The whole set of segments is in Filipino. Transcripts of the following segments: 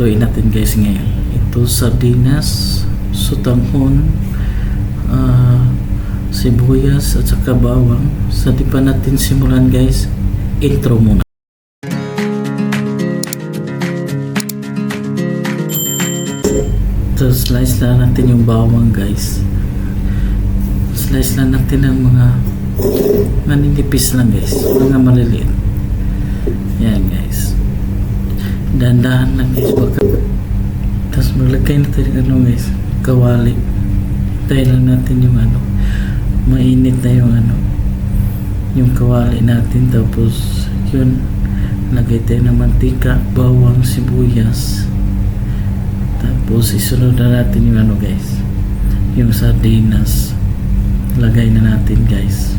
lutuin natin guys ngayon. Ito sardinas, sutanghon, ah, sibuyas at saka bawang. Sa di pa natin simulan guys, intro muna. So slice lang natin yung bawang guys. Slice lang natin ng mga maninipis lang guys. Mga maliliit. Yan guys. Dahan-dahan lang guys. Baka. Tapos maglagay natin ng ano guys. Kawali. Tayo lang natin yung ano. Mainit na yung ano. Yung kawali natin. Tapos yun. Lagay tayo ng mantika, bawang, sibuyas. Tapos isunod na natin yung ano guys. Yung sardinas. Lagay na natin guys.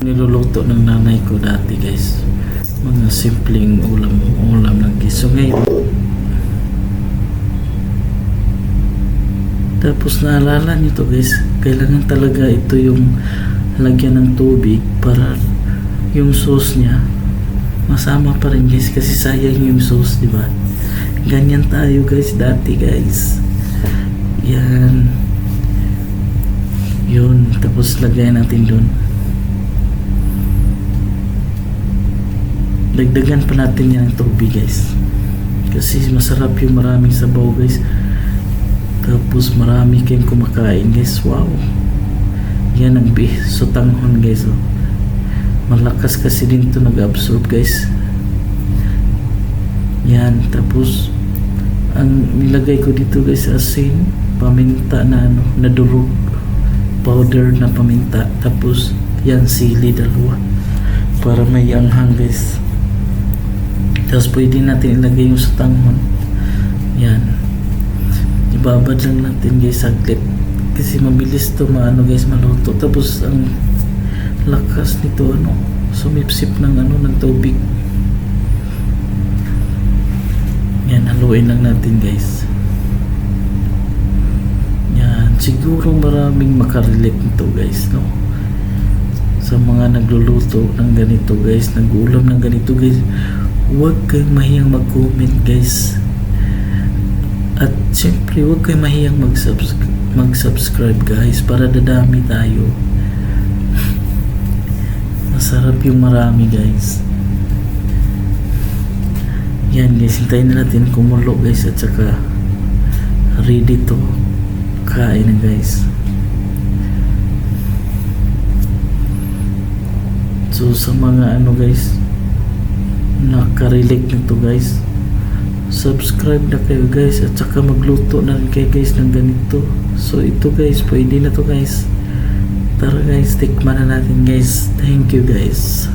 Niluluto ng nanay ko dati guys. Mga simpleng ulam ulam lang ngayon Tapos naalala nyo to guys, kailangan talaga ito yung lagyan ng tubig para yung sauce niya masama pa rin guys kasi sayang yung sauce, di ba? Ganyan tayo guys dati guys. Yan. Yun, tapos lagay natin doon. Dagdagan pa natin yan ng tubig guys. Kasi masarap yung maraming sabaw guys. Tapos marami kayong kumakain guys. Wow. Yan ang beef sutanghon guys. Oh. Malakas kasi din to nag-absorb guys. Yan. Tapos ang nilagay ko dito guys asin, paminta na ano, na durog. Powder na paminta. Tapos yan sili dalawa. Para may anghang guys. Tapos pwede natin ilagay yung sutanghon. Yan. Ibabad lang natin guys saglit. Kasi mabilis to maano guys maluto. Tapos ang lakas nito ano sumipsip ng ano ng tubig. Yan haluin lang natin guys. Yan siguro maraming makarelate nito guys no sa mga nagluluto ng ganito guys nagulam ng ganito guys huwag kayong mahiyang mag-comment guys at siyempre, huwag kayo mahiyang mag-subscribe, mag-subscribe guys para dadami tayo. Masarap yung marami guys. Yan guys, hintayin na natin kumulo guys at saka ready to kain na guys. So sa mga ano guys, nakarelate nito guys, subscribe na kayo guys at saka magluto na rin kayo guys ng ganito. So ito guys pwede na to guys. Tara guys tikman na natin guys. Thank you guys